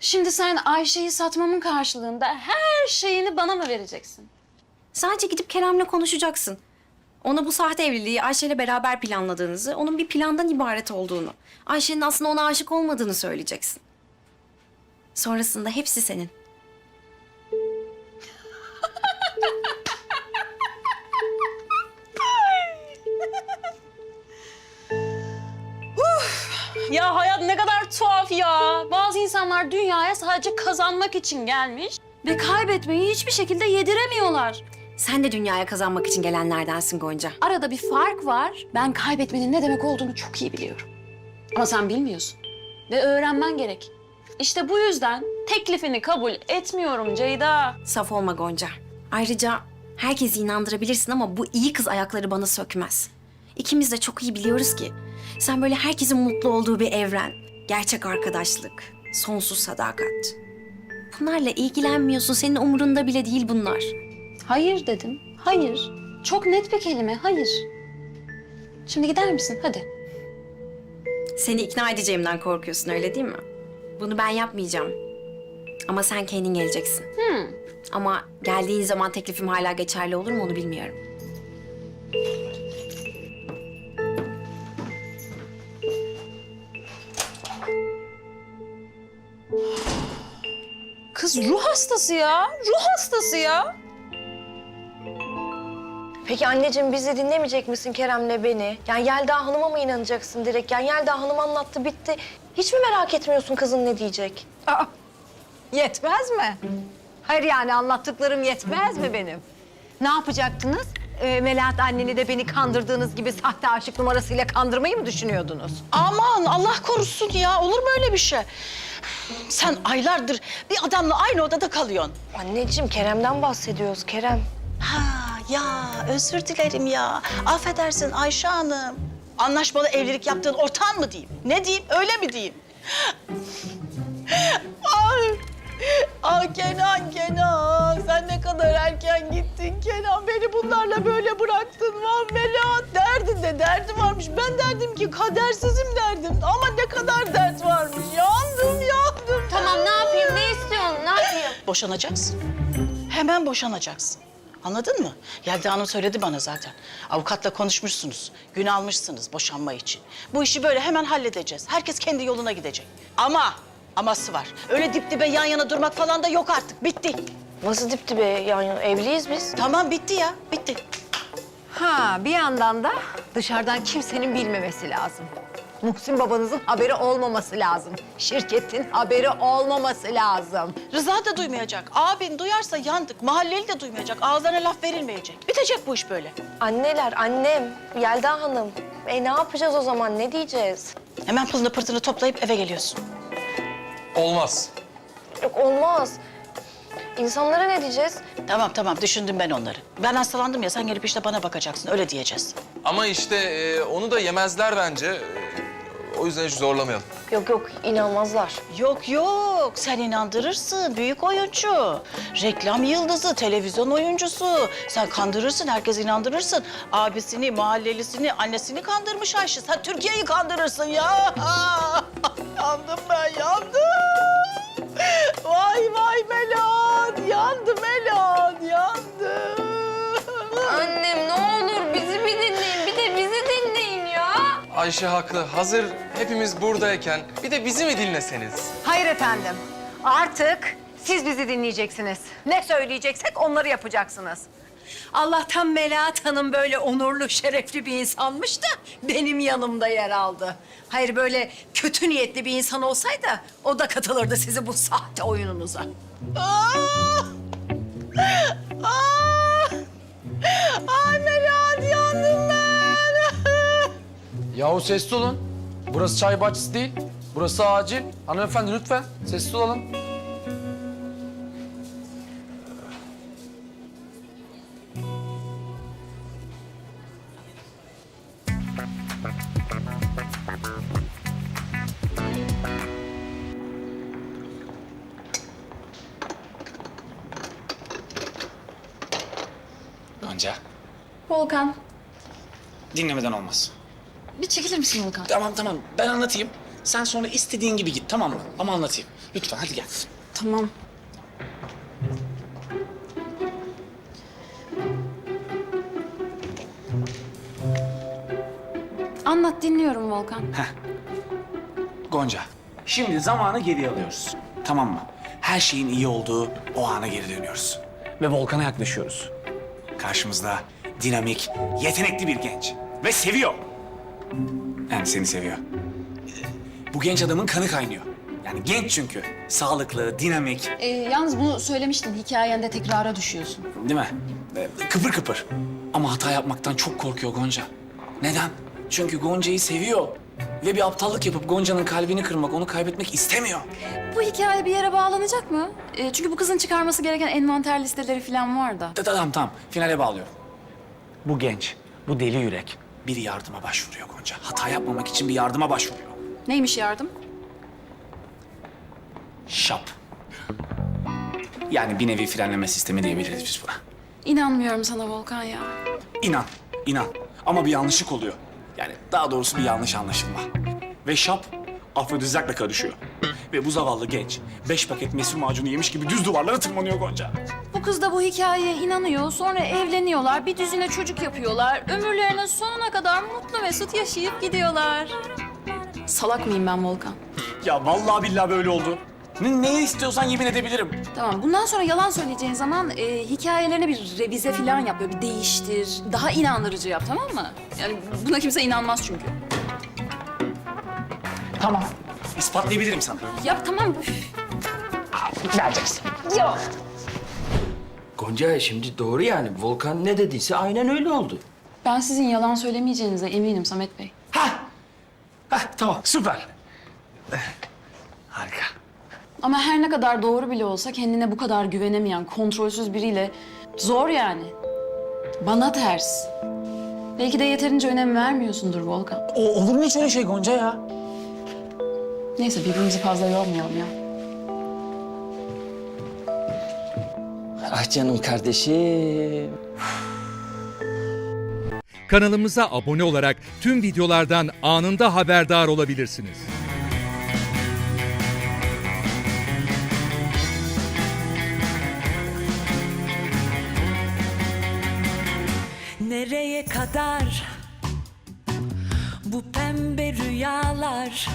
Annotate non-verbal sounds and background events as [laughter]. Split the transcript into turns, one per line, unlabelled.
Şimdi sen Ayşe'yi satmamın karşılığında her şeyini bana mı vereceksin?
Sadece gidip Kerem'le konuşacaksın. Ona bu sahte evliliği Ayşe'yle beraber planladığınızı, onun bir plandan ibaret olduğunu, Ayşe'nin aslında ona aşık olmadığını söyleyeceksin. Sonrasında hepsi senin.
Ya hayat ne kadar tuhaf ya. Bazı insanlar dünyaya sadece kazanmak için gelmiş ve kaybetmeyi hiçbir şekilde yediremiyorlar.
Sen de dünyaya kazanmak için gelenlerdensin Gonca.
Arada bir fark var. Ben kaybetmenin ne demek olduğunu çok iyi biliyorum. Ama sen bilmiyorsun. Ve öğrenmen gerek. İşte bu yüzden teklifini kabul etmiyorum Ceyda.
Saf olma Gonca. Ayrıca herkesi inandırabilirsin ama bu iyi kız ayakları bana sökmez. İkimiz de çok iyi biliyoruz ki sen böyle herkesin mutlu olduğu bir evren, gerçek arkadaşlık, sonsuz sadakat. Bunlarla ilgilenmiyorsun. Senin umurunda bile değil bunlar.
Hayır dedim. Hayır. Çok net bir kelime. Hayır. Şimdi gider misin? Hadi.
Seni ikna edeceğimden korkuyorsun öyle değil mi? Bunu ben yapmayacağım. Ama sen kendin geleceksin. Ama geldiğin zaman teklifim hala geçerli olur mu onu bilmiyorum.
Kız ruh hastası ya. Ruh hastası ya.
Peki anneciğim bizi dinlemeyecek misin Kerem'le beni? Yani Yelda Hanım'a mı inanacaksın direkt? Yani Yelda Hanım anlattı bitti. Hiç mi merak etmiyorsun kızın ne diyecek?
Aa, yetmez mi? Hayır yani anlattıklarım yetmez mi benim? Ne yapacaktınız? Ee, Melahat anneni de beni kandırdığınız gibi sahte aşık numarasıyla kandırmayı mı düşünüyordunuz?
Aman Allah korusun ya. Olur mu öyle bir şey? Sen aylardır bir adamla aynı odada kalıyorsun.
Anneciğim Kerem'den bahsediyoruz Kerem.
Ha ya özür dilerim ya. Affedersin Ayşe Hanım. Anlaşmalı evlilik yaptığın ortağın mı diyeyim? Ne diyeyim? Öyle mi diyeyim? Ay. Ah Kenan, Kenan. Sen ne kadar erken gittin Kenan. Beni bunlarla böyle bıraktın. Vah Melahat derdin de derdi varmış. Ben derdim ki kadersizim derdim. Ama ne kadar dert varmış. Yandım, Boşanacaksın. Hemen boşanacaksın. Anladın mı? Yelda Hanım söyledi bana zaten. Avukatla konuşmuşsunuz. Gün almışsınız boşanma için. Bu işi böyle hemen halledeceğiz. Herkes kendi yoluna gidecek. Ama, aması var. Öyle dip dibe yan yana durmak falan da yok artık. Bitti.
Nasıl dip dibe yani evliyiz biz?
Tamam bitti ya, bitti.
Ha bir yandan da dışarıdan kimsenin bilmemesi lazım. Muhsin babanızın haberi olmaması lazım. Şirketin haberi olmaması lazım.
Rıza da duymayacak. Abin duyarsa yandık. Mahalleli de duymayacak. Ağızlarına laf verilmeyecek. Bitecek bu iş böyle.
Anneler, annem, Yelda Hanım. E ne yapacağız o zaman? Ne diyeceğiz?
Hemen pılını pırtını toplayıp eve geliyorsun.
Olmaz.
Yok olmaz. İnsanlara ne diyeceğiz?
Tamam tamam düşündüm ben onları. Ben hastalandım ya sen gelip işte bana bakacaksın. Öyle diyeceğiz.
Ama işte e, onu da yemezler bence. O yüzden hiç zorlamayalım.
Yok yok inanmazlar.
Yok yok sen inandırırsın büyük oyuncu. Reklam yıldızı, televizyon oyuncusu. Sen kandırırsın herkes inandırırsın. Abisini, mahallelisini, annesini kandırmış Ayşe. Sen Türkiye'yi kandırırsın ya. [laughs] yandım ben yandım. Vay vay Melan yandım Melan yandım.
Annem ne olur bizi bir dinleyin. Bir de bizi dinleyin ya.
Ayşe haklı. Hazır hepimiz buradayken bir de bizi mi dinleseniz?
Hayır efendim. Artık siz bizi dinleyeceksiniz. Ne söyleyeceksek onları yapacaksınız. Allah'tan Melahat Hanım böyle onurlu, şerefli bir insanmış da benim yanımda yer aldı. Hayır böyle kötü niyetli bir insan olsaydı o da katılırdı sizi bu sahte oyununuza.
Ah! Ah! Ay Melahat yandım ben.
Yahu sessiz olun. Burası çay bahçesi değil. Burası acil. Hanımefendi lütfen sessiz olalım.
Gonca,
Volkan
dinlemeden olmaz.
Bir çekilir misin Volkan?
Tamam tamam ben anlatayım. Sen sonra istediğin gibi git tamam mı? Ama anlatayım. Lütfen hadi gel.
Tamam. Anlat dinliyorum Volkan.
Gonca. Şimdi zamanı geriye alıyoruz. Tamam mı? Her şeyin iyi olduğu o ana geri dönüyoruz. Ve Volkan'a yaklaşıyoruz. Karşımızda dinamik, yetenekli bir genç. Ve seviyor. Yani seni seviyor. Bu genç adamın kanı kaynıyor. Yani genç çünkü. Sağlıklı, dinamik,
Ee, yalnız bunu söylemiştin. Hikayende tekrara düşüyorsun.
değil mi? Ee, Kıpır kıpır. Ama hata yapmaktan çok korkuyor Gonca. Neden? Çünkü Gonca'yı seviyor. Ve bir aptallık yapıp Gonca'nın kalbini kırmak, onu kaybetmek istemiyor.
Bu hikaye bir yere bağlanacak mı? Ee, çünkü bu kızın çıkarması gereken envanter listeleri falan var da.
Ta- Tamam tamam finale bağlıyorum. Bu genç, bu deli yürek bir yardıma başvuruyor Gonca. Hata yapmamak için bir yardıma başvuruyor.
Neymiş yardım?
Şap. Yani bir nevi frenleme sistemi diyebiliriz biz buna.
İnanmıyorum sana Volkan ya.
İnan, inan. Ama bir yanlışlık oluyor. Yani daha doğrusu bir yanlış anlaşılma. Ve şap afrodizakla karışıyor. Ve bu zavallı genç beş paket mesir macunu yemiş gibi düz duvarlara tırmanıyor Gonca.
Bu kız da bu hikayeye inanıyor. Sonra evleniyorlar. Bir düzine çocuk yapıyorlar. Ömürlerinin sonuna kadar mutlu mesut yaşayıp gidiyorlar. Salak mıyım ben Volkan? [laughs]
Ya vallahi billahi böyle oldu. Ne, neye istiyorsan yemin edebilirim.
Tamam. Bundan sonra yalan söyleyeceğin zaman e, hikayelerine bir revize falan yap. Böyle bir değiştir. Daha inandırıcı yap tamam mı? Yani buna kimse inanmaz çünkü.
Tamam. İspatlayabilirim sana.
Yap tamam. Üf.
Vereceksin.
Gonca şimdi doğru yani. Volkan ne dediyse aynen öyle oldu.
Ben sizin yalan söylemeyeceğinize eminim Samet Bey.
Hah, tamam süper. Harika.
Ama her ne kadar doğru bile olsa kendine bu kadar güvenemeyen, kontrolsüz biriyle zor yani. Bana ters. Belki de yeterince önem vermiyorsundur Volkan.
O, olur mu hiç öyle şey Gonca ya?
Neyse birbirimizi fazla yormayalım ya.
Ah canım kardeşim.
Kanalımıza abone olarak tüm videolardan anında haberdar olabilirsiniz.
Nereye kadar bu pembe rüyalar